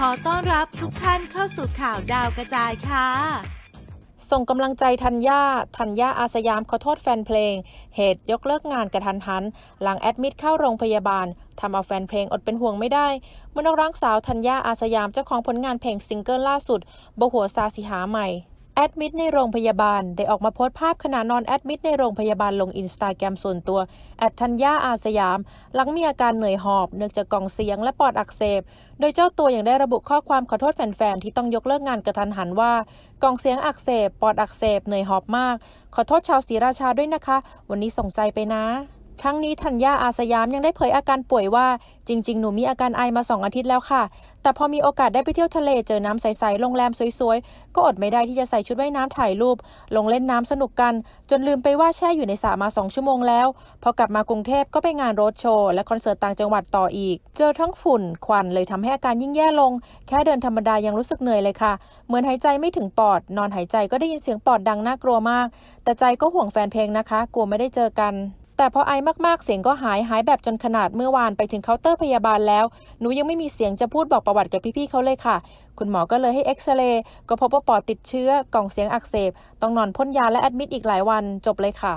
ขอต้อนรับทุกท่านเข้าสู่ข่าวดาวกระจายค่ะ ส่งกำลังใจธัญญาธัญญาอาสยามขอโทษแฟนเพลง เหตุยกเลิกงานกระทันหัน หลังแอดมิดเข้าโรงพยาบาลทำเอาแฟนเพลงอดเป็นห่วงไม่ได้เมื่อนักร้องสาวธัญญาอาสยามเจ้าของผลงานเพลงซิงเกิลล่าสุดบหัวซาสิหาใหม่ แอดมิดในโรงพยาบาล ได้ออกมาโพสต์ภาพขณะนอนแอดมิดในโรงพยาบาลลงอินสตาแกรมส่วนตัวแอดธัญญาอาสยาม หลังมีอาการเหนื่อยหอบเนื่องจากกล่องเสียงและปอดอักเสบ โดยเจ้าตัวยังได้ระบุข้อความขอโทษแฟนๆ ที่ต้องยกเลิกงานกระทันหันว่ากล่องเสียงอักเสบ ปอดอักเสบเหนื่อยหอบมาก ขอโทษชาวศรีราชาด้วยนะคะ วันนี้ส่งใจไปนะ ทั้งนี้ธัญญาอาสยามยังได้เผยอาการป่วยว่า จริง ๆ หนูมีอาการไอมาสองอาทิตย์แล้วค่ะ แต่พอมีโอกาสได้ไปเที่ยวทะเลเจอน้ำใสๆโรงแรมสวยๆ ก็อดไม่ได้ที่จะใส่ชุดว่ายน้ำถ่ายรูป ลงเล่นน้ำสนุกกัน จนลืมไปว่าแช่อยู่ในสระมาสองชั่วโมงแล้ว พอกลับมากรุงเทพก็ไปงานโรดโชว์และคอนเสิร์ตต่างจังหวัดต่ออีก เจอทั้งฝุ่นควันเลยทำให้อาการยิ่งแย่ลง แค่เดินธรรมดายังรู้สึกเหนื่อยเลยค่ะ เหมือนหายใจไม่ถึงปอด นอนหายใจก็ได้ยินเสียงปอดดังน่ากลัวมาก แต่ใจก็ห่วงแฟนเพลงนะคะ กลัวไม่ได้เจอกัน แต่พอไอมากๆเสียงก็หายหายแบบจนขนาดเมื่อวานไปถึงเคาน์เตอร์พยาบาลแล้ว หนูยังไม่มีเสียงจะพูดบอกประวัติกับพี่ๆเขาเลยค่ะ คุณหมอก็เลยให้เอ็กซเรย์ก็พบว่าปอดติดเชื้อกล่องเสียงอักเสบ ต้องนอนพ่นยาและแอดมิดอีกหลายวันจบเลยค่ะ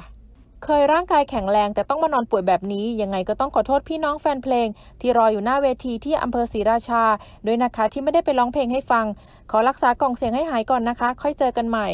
เคยร่างกายแข็งแรงแต่ต้องมานอนป่วยแบบนี้ ยังไงก็ต้องขอโทษพี่น้องแฟนเพลง ที่รออยู่หน้าเวทีที่อำเภอศรีราชา ด้วยนะคะที่ไม่ได้ไปร้องเพลงให้ฟัง ขอรักษากล่องเสียงให้หายก่อนนะคะ ค่อยเจอกันใหม่